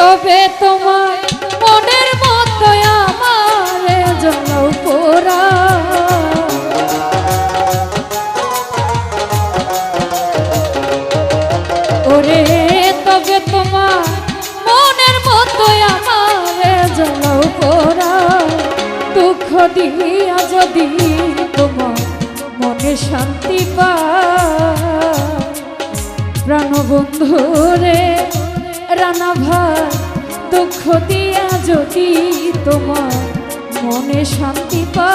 তবে তোমার মনের মতো আমার জল পোড়া। ওরে, তবে তোমার মনের মতো আমার জল পোড়া। দুঃখ দিয়া যদি তোমার মনে শান্তি পা প্রাণবন্ধু রে রানা ভাই দুঃখ দিয়া যদি তোমার মনে শান্তি পা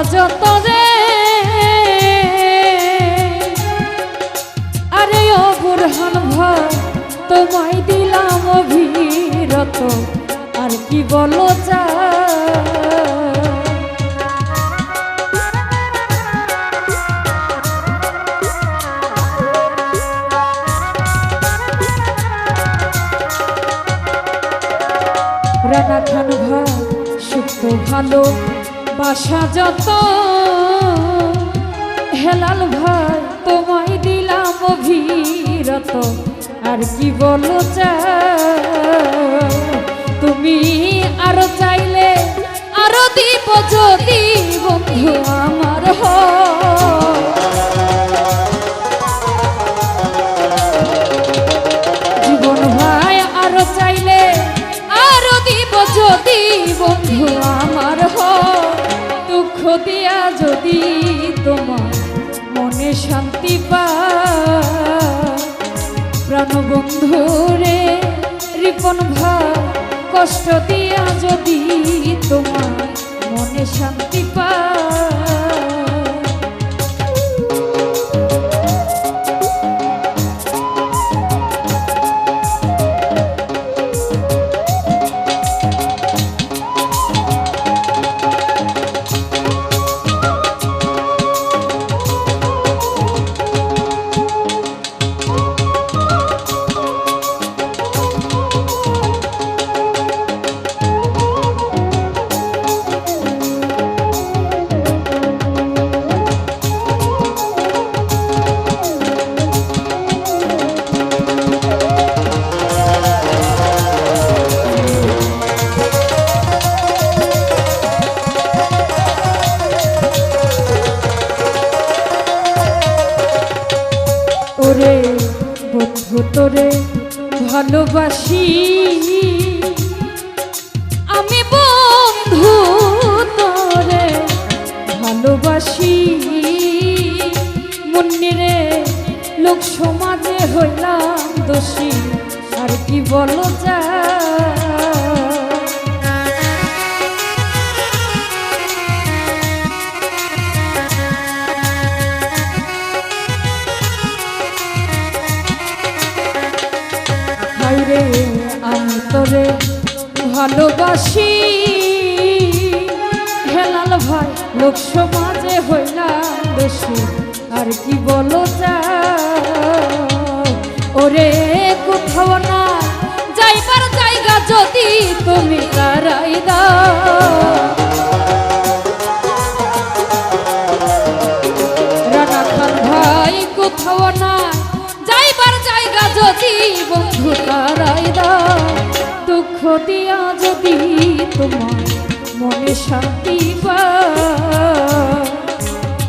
বাসা যত রে। আরে ও বুরহান ভাই, তোমায় দিলাম অভিরত, আর কি বলো চা রানা খান ভাই সুস্থ ভালো। বাসা যত। হেলাল ভাই তোমায় দিলাম অভিরত। আর কি বলো চা বন্ধু আমার হ, দুঃখ দিয়া যদি তোমার মনে শান্তি পা প্রাণ বন্ধু রে, রিপন ভাই কষ্ট দিয়া যদি তোমার মনে শান্তি পা ভালোবাসি আমি বন্ধু তোরে ভালোবাসি মন্দিরে লোক সমাজে হইলাম দোষী আর কি বলো যা লোক সমাজে হইলাম দোষী আর কি বলো যা? ওরে কোথাও না যাইবার জায়গা যদি তুমি কারাই দাও। কোথাও না যাইবার জায়গা যদি বন্ধু তারাই দাও। দুঃখ দিয়া যদি তোমার মনে শান্তি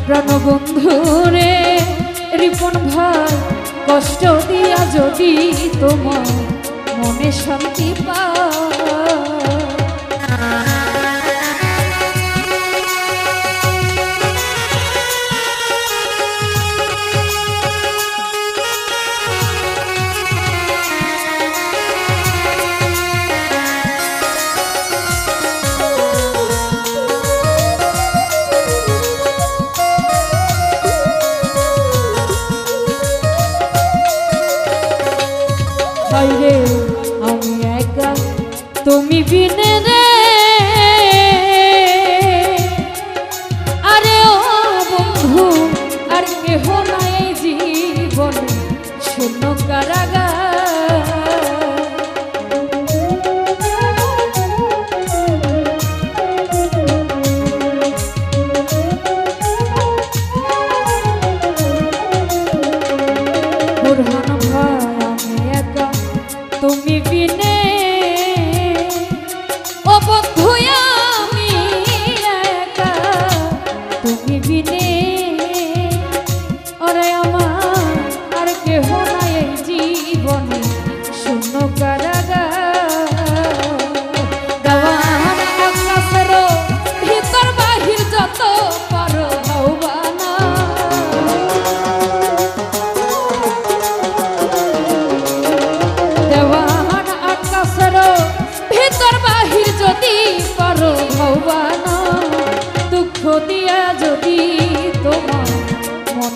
প্রাণবন্ধু রে রিপন ভাই কষ্ট দিয়া যদি তোমার মনে শান্তি পা তুমি বিনে রে। আরে ও বন্ধু আর কেহ নাই জীবন। শূন্য কারাগার।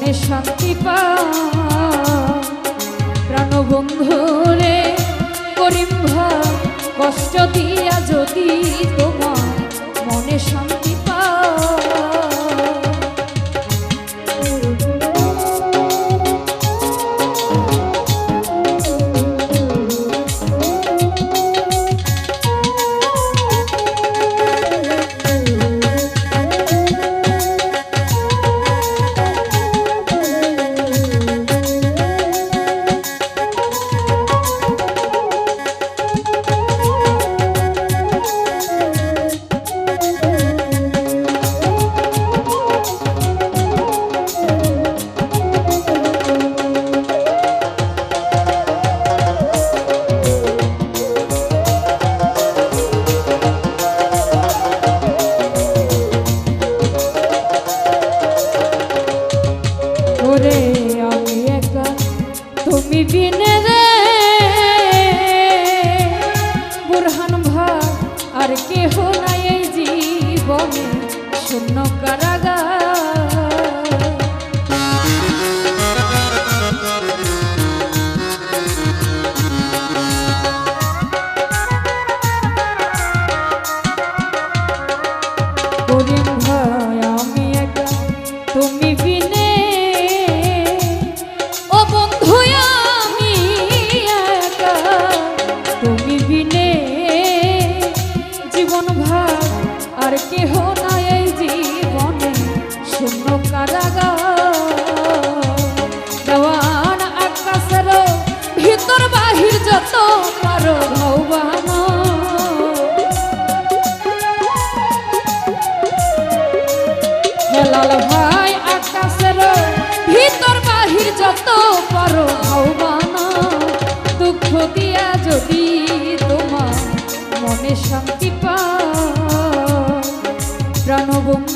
সুখে শান্তি পা প্রাণবন্ধুরে করিম কষ্ট দিয়া যদি তোমার মনে শান্তি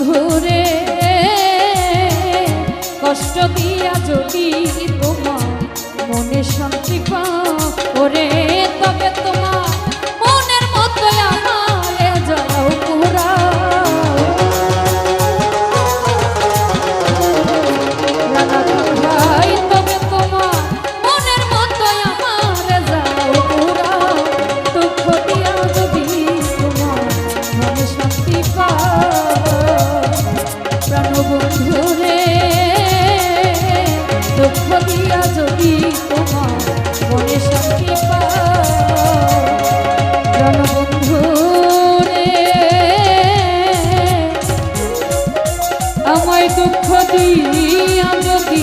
বন্ধুরে কষ্ট দিয়া যদি তোমার মনে শান্তি পা করে তবে দুঃখ দিয়া যদি